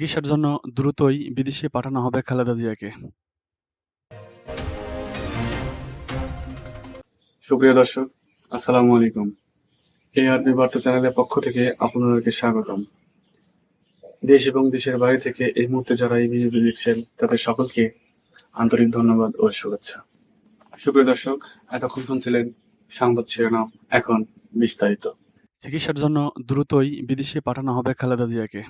চিকিৎসার জন্য দ্রুতই বিদেশে পাঠানো হবে খালেদা জিয়াকে। সুপ্রিয় দর্শক আসসালামু আলাইকুম। এই আরবি বার্তা চ্যানেলের পক্ষ থেকে আপনাদেরকে স্বাগতম। দেশ এবং দেশের বাইরে থেকে এই মুহূর্তে যারা এই ভিডিওটি দেখছেন তাদের সকলকে আন্তরিক ধন্যবাদ ও শুভেচ্ছা। সুপ্রিয় দর্শক এতক্ষণ শুনছিলেন সংবাদ শিরোনাম এখন বিস্তারিত। চিকিৎসার জন্য দ্রুতই বিদেশে পাঠানো হবে খালেদা জিয়াকে।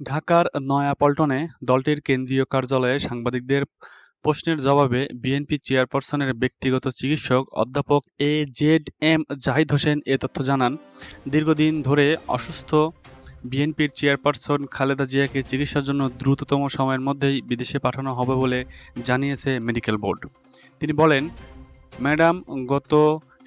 ঢাকার নয়াপল্টনে দলটির কেন্দ্রীয় কার্যালয়ে সাংবাদিকদের প্রশ্নের জবাবে বিএনপি চেয়ারপারসনের ব্যক্তিগত চিকিৎসক অধ্যাপক A Z M Zahid Hossain এ তথ্য জানান, দীর্ঘদিন ধরে অসুস্থ বিএনপির চেয়ারপারসন খালেদা জিয়াকে চিকিৎসার জন্য দ্রুততম সময়ের মধ্যেই বিদেশে পাঠানো হবে বলে জানিয়েছে মেডিকেল বোর্ড। তিনি বলেন, ম্যাডাম, গত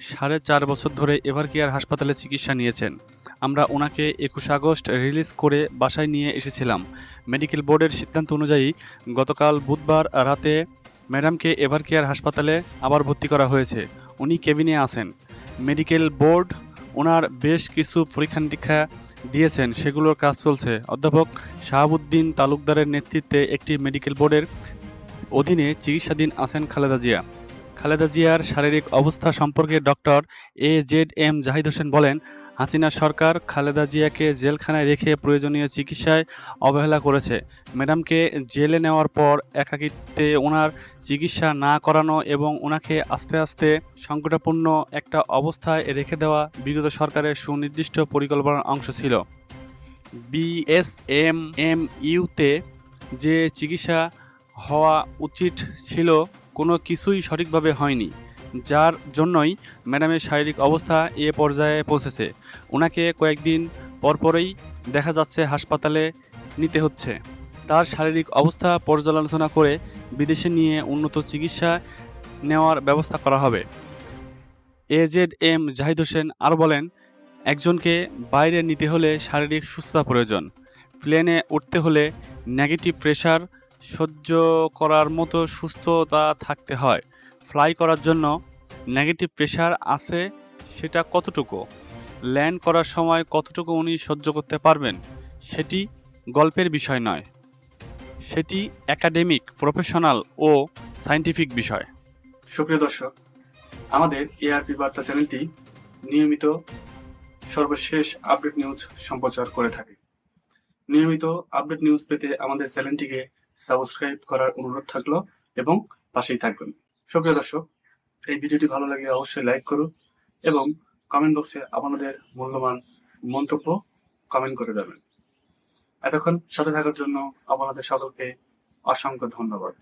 সাড়ে চার বছর ধরে এভারকেয়ার হাসপাতালে চিকিৎসা নিয়েছেন। আমরা ওনাকে একুশ আগস্ট রিলিজ করে বাসায় নিয়ে এসেছিলাম। মেডিকেল বোর্ডের সিদ্ধান্ত অনুযায়ী গতকাল বুধবার রাতে ম্যাডামকে এভারকেয়ার হাসপাতালে আবার ভর্তি করা হয়েছে। উনি কেবিনে আছেন। মেডিকেল বোর্ড ওনার বেশ কিছু পরীক্ষা নিরীক্ষা দিয়েছেন। সেগুলোর কাজ চলছে। অধ্যাপক শাহাবুদ্দিন তালুকদারের নেতৃত্বে একটি মেডিকেল বোর্ডের অধীনে চিকিৎসাধীন আছেন খালেদা জিয়া। খালেদা জিয়ার শারীরিক অবস্থা সম্পর্কে doctor A Z M Zahid Hossain বলেন, হাসিনা সরকার খালেদা জিয়াকে জেলখানায় রেখে প্রয়োজনীয় চিকিৎসায় অবহেলা করেছে। ম্যাডামকে জেলে নেওয়ার পর একাকিত্বে ওনার চিকিৎসা না করানো এবং ওনাকে আস্তে আস্তে সংকটাপূর্ণ একটা অবস্থায় রেখে দেওয়া বিগত সরকারের সুনির্দিষ্ট পরিকল্পনার অংশ ছিল। বিএসএম এম ইউতে যে চিকিৎসা হওয়া উচিত ছিল কোনো কিছুই সঠিকভাবে হয়নি, যার জন্যই ম্যাডামের শারীরিক অবস্থা এ পর্যায়ে পৌঁছেছে। ওনাকে কয়েকদিন পরপরই দেখা যাচ্ছে হাসপাতালে নিতে হচ্ছে। তার শারীরিক অবস্থা পর্যালোচনা করে বিদেশে নিয়ে উন্নত চিকিৎসা নেওয়ার ব্যবস্থা করা হবে। এজেড এম জাহিদ হোসেন আরও বলেন, একজনকে বাইরে নিতে হলে শারীরিক সুস্থতা প্রয়োজন। প্লেনে উঠতে হলে নেগেটিভ প্রেশার সহ্য করার মতো সুস্থতা থাকতে হয়। ফ্লাই করার জন্য নেগেটিভ প্রেশার আছে সেটা কতটুকু? ল্যান্ড করার সময় কতটুকু উনি সহ্য করতে পারবেন? সেটি গল্পের বিষয় নয়। সেটি একাডেমিক প্রফেশনাল ও সায়েন্টিফিক বিষয়। সুপ্রিয় দর্শক, আমাদের এআরপি বার্তা চ্যানেলটি নিয়মিত সর্বশেষ আপডেট নিউজ সম্প্রচার করে থাকে। নিয়মিত আপডেট নিউজ পেতে আমাদের চ্যানেলটিকে সাবস্ক্রাইব করার অনুরোধ থাকল এবং পাশেই থাকবেন। সুপ্রিয় দর্শক, এই ভিডিওটি ভালো লাগে অবশ্যই লাইক করুন এবং কমেন্ট বক্সে আপনাদের মূল্যবান মন্তব্য কমেন্ট করে দেবেন এতক্ষণ সাথে থাকার জন্য আপনাদের সকলকে অসংখ্য ধন্যবাদ।